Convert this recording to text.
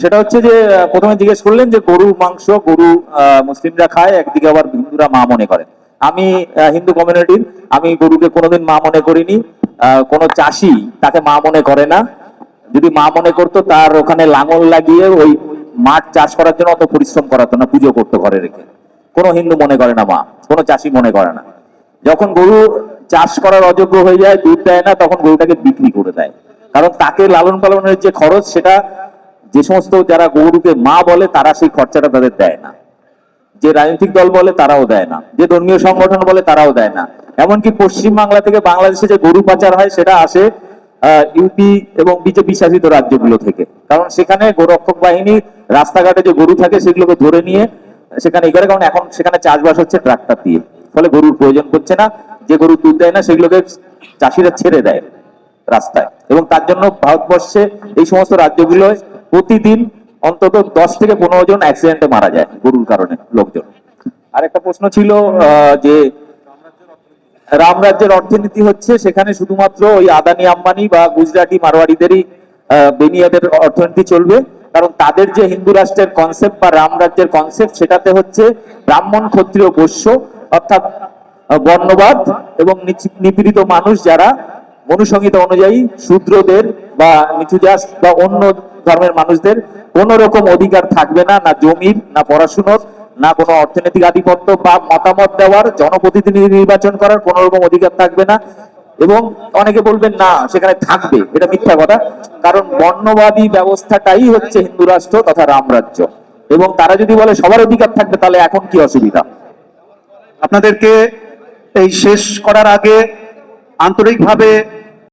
সেটা হচ্ছে যে প্রথমে জিজ্ঞেস করলেন যে গরুর মাংস, গরু মুসলিমরা খায়, একদিকে আবার হিন্দুরা মা মনে করে আমি হিন্দু কমিউনিটির আমি গরুকে কোনোদিন মা মনে করিনি। কোনো চাষি তাকে মা মনে করে না। যদি মা মনে করতো, তার ওখানে লাঙল লাগিয়ে ওই মাঠ চাষ করার জন্য অত পরিশ্রম করাতো না, পুজো করতো ঘরে রেখে। কোনো হিন্দু মনে করে না মা, কোনো চাষি মনে করে না। যখন গরু চাষ করার অযোগ্য হয়ে যায়, দুধ দেয় না, তখন গরুটাকে বিক্রি করে দেয়। কারণ তাকে লালন পালনের যে খরচ, সেটা যে সমস্ত যারা গরুকে মা বলে, তারা সেই খরচাটা তাদের দেয় না। যে রাজনৈতিক দল বলে, তারাও দেয় না। যে ধর্মীয় সংগঠন বলে, তারাও দেয় না। এমনকি পশ্চিম বাংলা থেকে বাংলাদেশে যে গরু পাচার হয়, সেটা আসে ইউপি এবং বিজেপি শাসিত রাজ্যগুলো থেকে। কারণ সেখানে গোরক্ষক বাহিনী, রাস্তাঘাটে যে গরু থাকে, সেগুলোকে ধরে নিয়ে, সেখানে এই করে। কারণ এখন সেখানে চাষবাস হচ্ছে ট্রাক্টর দিয়ে। ফলে গরুর প্রয়োজন পড়ছে না। যে গরু দুধ দেয় না, সেগুলোকে চাষিরা ছেড়ে দেয় রাস্তায়। এবং তার জন্য ভারতবর্ষে এই সমস্ত রাজ্যগুলোয় প্রতিদিন অন্তত দশ থেকে পনেরো জন অ্যাক্সিডেন্টে মারা যায় গরুর কারণে লোকজন। আর একটা প্রশ্ন ছিল যে রামরাজ্যের অর্থনীতি হচ্ছে সেখানে শুধুমাত্র ওই আদানি আম্বানি বা গুজরাটি মারোয়াড়িদেরই আহ, বেনিয়াদের অর্থনীতি চলবে। কারণ তাদের যে হিন্দু রাষ্ট্রের কনসেপ্ট বা রাম রাজ্যের কনসেপ্ট সেটাতে হচ্ছে ব্রাহ্মণ ক্ষত্রিয় বৈশ্য অর্থাৎ বর্ণবাদ এবং নিপীড়িত মানুষ যারা মনুসংহিতা অনুযায়ী শূদ্রদের বা নিচু জাত বা অন্য ধর্মের মানুষদের কোন রকম অধিকার থাকবে না না জমির, না পড়াশুনোর, না কোনো অর্থনৈতিক আধিপত্য বা মতামত দেওয়ার, জনপ্রতিনিধি নির্বাচন করার কোন রকম অধিকার থাকবে না। এবং অনেকে বলবেন, না, সেখানে থাকবে। এটা মিথ্যা কথা। কারণ বর্ণবাদী ব্যবস্থাটাই হচ্ছে হিন্দু রাষ্ট্র তথা রামরাজ্য এবং তারা যদি বলে সবার অধিকার থাকবে, তাহলে এখন কি অসুবিধা? আপনাদেরকে এই শেষ করার আগে আন্তরিকভাবে